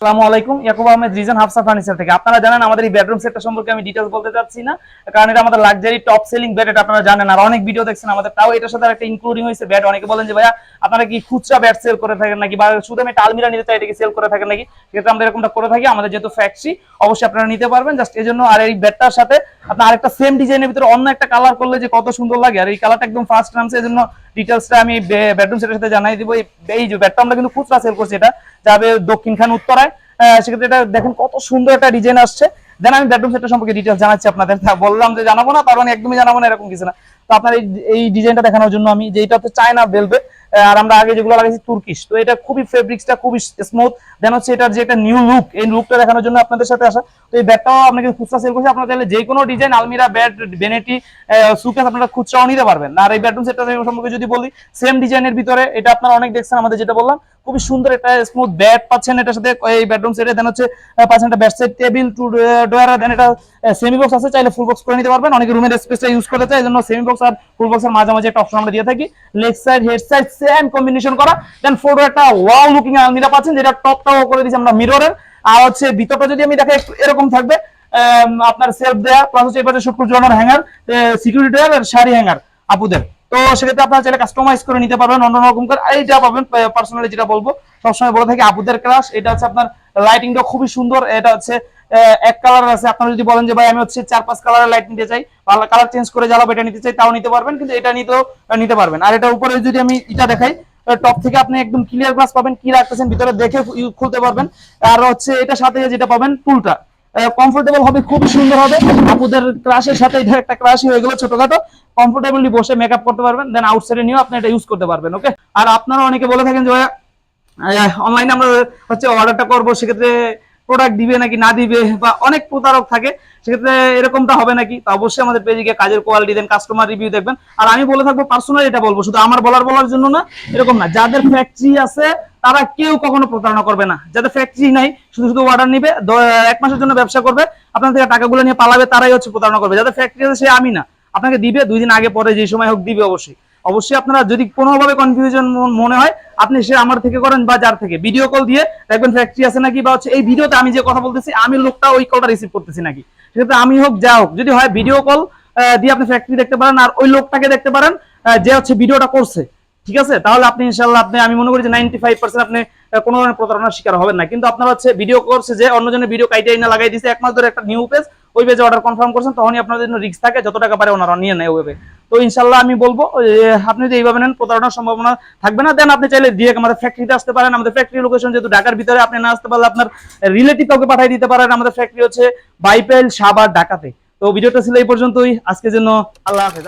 আসসালামু আলাইকুম, ইয়াকুব আপনারা জানেন আমাদের বেডরুম সম্পর্কে বলতে চাচ্ছি না, কারণ এটা আমাদের লাক্সারি টপ সেলিং এটা আপনারা জানেন। আর অনেক ভিডিও দেখছেন আমাদের, তাও এটার সাথে একটা ইনক্লুডিং হয়েছে অনেকে বলেন যে, ভাইয়া, আপনারা কি খুচরা সেল করে থাকেন নাকি? বা শুধু আমি একটা নিতে চাই সেল করে থাকেন নাকি? আমরা এরকমটা করে থাকি, আমাদের যেহেতু ফ্যাক্টরি অবশ্যই আপনারা নিতে পারবেন। জাস্ট এই জন্য আর এই বেডটার সাথে আপনার আরেকটা সেম ডিজাইনের ভিতরে অন্য একটা কালার করলে যে কত সুন্দর লাগে। আর এই কালারটা একদম ফার্স্ট নামছে জন্য ডিটেলসটা আমি বেডরুম সেটের সাথে জানাই দিব। এই- যে বেডটা আমরা কিন্তু খুচরা সেল করছি এটা, যাবে দক্ষিণ খান উত্তরায়। সেক্ষেত্রে এটা দেখেন কত সুন্দর একটা ডিজাইন আসছে। দেন আমি বেডরুম সেটটা সম্পর্কে ডিটেলস জানাচ্ছি আপনাদের। বললাম যে জানাব না তার মানে একদমই জানাব না, এরকম কিছু না। তো আপনার এই ডিজাইনটা দেখানোর জন্য আমি যে এটা হচ্ছে চায়না বেলবে আর আমরা আগে যেগুলো লাগাইছি তুর্কিশ। তো এটা খুবই ফেব্রিক্সটা খুবই স্মুথ দেন হচ্ছে এটার যে একটা নিউ লুক এই লুকটা দেখানোর জন্য আপনাদের সাথে আসা। তো এই ব্যাগটাও আপনাকে খুচরা সেল করছি। আপনারা চাইলে যে কোনো ডিজাইন আলমিরা বেড বেনেটি সুকেস আপনারা খুচরাও নিতে পারবেন। আর এই বেডরুম সেটটা সম্পর্কে যদি বলি সেম ডিজাইনের ভিতরে, এটা আপনারা অনেক দেখছেন আমাদের যেটা বললাম। খুবই সুন্দর একটা স্মুথ বেড পাচ্ছেন এটার সাথে। এই বেডরুম সেটে দেন হচ্ছে পাচ্ছেন একটা bed set table two drawer then এটা সেমি বক্স আছে, চাইলে ফুল বক্স করে নিতে পারবেন। অনেকে রুমের স্পেসটা ইউজ করতে চায় এই জন্য সেমি বক্স আর ফুল বক্সের মাঝামাঝি একটা অপশন আমরা দিয়ে থাকি। Leg side head side same combination করা। দেন ফোটো একটা ওয়াও লুকিং আলমিরা পাচ্ছেন, যেটা টপটাও করে দিয়েছি আমরা মিররের আর হচ্ছে ভিতরটা যদি আমি একটু এরকম থাকবে। আপনার সেলফ দেয়া প্লাস হচ্ছে এবার শুক্র জোড়ানোর হ্যাঙ্গার সিকিউরিটি আর শাড়ি হ্যাঙ্গার আপুদের। তো সেক্ষেত্রে আপনারা চাইলে কাস্টমাইজ করে নিতে পারবেন অন্য রকম করে। আর এইটা পাবেন পার্সোনালি যেটা বলব, সবসময় বলে থাকি আপুদের ক্লাস এটা হচ্ছে আপনার লাইটিংটা খুবই সুন্দর, এটা হচ্ছে এক কালার আছে। আপনারা যদি বলেন যে, ভাই, আমি হচ্ছে চার পাঁচ কালারের লাইট নিতে চাই কালার চেঞ্জ করে জ্বালাবো, এটা নিতে চাই, তাও নিতে পারবেন, কিন্তু এটা নিতেও নিতে পারবেন। আর এটা উপরে যদি আমি এটা দেখাই টপ থেকে আপনি একদম ক্লিয়ার গ্লাস পাবেন, কি রাখতেছেন, ভিতরে দেখে খুলতে পারবেন। আর হচ্ছে এটা সাথে যেটা পাবেন টুলটা কমফোর্টেবল হবে খুব সুন্দর হবে। আপুদের ক্লাসের সাথে এটা একটা ক্লাসই হয়ে গেল ছোটখাটো। কমফোর্টেবলি বসে মেকআপ করতে পারবেন দেন আউটসাইডে নিয়েও আপনি এটা ইউজ করতে পারবেন ওকে আর আপনারা অনেকে বলে থাকেন যে অনলাইনে আমরা হচ্ছে অর্ডারটা করব, সেক্ষেত্রে প্রোডাক্ট দিবে নাকি না দিবে? বা অনেক প্রতারক থাকে, সেক্ষেত্রে এরকমটা হবে নাকি? তা অবশ্যই আমাদের পেজে গিয়ে কাজের কোয়ালিটি দেন কাস্টমার রিভিউ দেখবেন। আর আমি বলে থাকব পার্সোনালি এটা বলব, শুধু আমার বলার বলার জন্য না, এরকম না। যাদের ফ্যাক্টরি আছে তারা কেউ কখনো প্রতারণা করবে না। যাদের ফ্যাক্টরি নাই, শুধু শুধু অর্ডার নিবে এক মাসের জন্য ব্যবসা করবে, আপনার থেকে টাকাগুলো নিয়ে পালাবে, তারাই হচ্ছে প্রতারণা করবে। যাদের ফ্যাক্টরি আছে, সে আমি না। আপনাকে দিবে, দুই দিন আগে, পরে যে সময় হোক দিবে অবশ্যই। অবশ্যই আপনারা যদি কোনোভাবে কনফিউশন মনে হয়, আপনি সে আমার থেকে করেন বা যার থেকে। ভিডিও কল দিয়ে দেখবেন ফ্যাক্টরি আছে নাকি, বা হচ্ছে এই ভিডিওতে আমি যে কথা বলতেছি, আমি লোকটা ওই কলটা রিসিভ করতেছি নাকি। সেক্ষেত্রে আমি হোক, যা হোক, যদি হয় ভিডিও কল দিয়ে আপনি ফ্যাক্টরি দেখতে পারেন, আর ওই লোকটাকে দেখতে পারেন যে হচ্ছে ভিডিওটা করছে। ঠিক আছে? তাহলে আপনি ইনশাল্লাহ আপনি, আমি মনে করি যে নাইনটি ফাইভ পার্সেন্ট আপনি কোনো ধরনের প্রতারণার শিকার হবেন না। কিন্তু আপনার হচ্ছে ভিডিও করছে যে অন্যজনের ভিডিও কাইটাই না লাগাই দিছে, এক মাস ধরে একটা নিউ পেজ ওই পেজে অর্ডার কনফার্ম করছেন, তখনই আপনাদের জন্য রিস্ক থাকে, যত টাকা পারে ওনারা নিয়ে নেয় ওইভাবে তো ইনশাল্লাহ আমি বলব যে আপনি যদি এইভাবে নেন, প্রতারণার সম্ভাবনা থাকবে না। দেন আপনি চাইলে দিয়ে আমাদের ফ্যাক্টরিতে আসতে পারেন। আমাদের ফ্যাক্টরি লোকেশন যেহেতু ঢাকার ভিতরে, আপনি না আসতে পারলে আপনার রিলেটিভ কাউকে পাঠিয়ে দিতে পারেন। আমাদের ফ্যাক্টরি হচ্ছে বাইপেল সাবার ঢাকাতে। তো ভিডিওটা ছিল এই পর্যন্তই। আজকের জন্য আল্লাহ হাফেজ।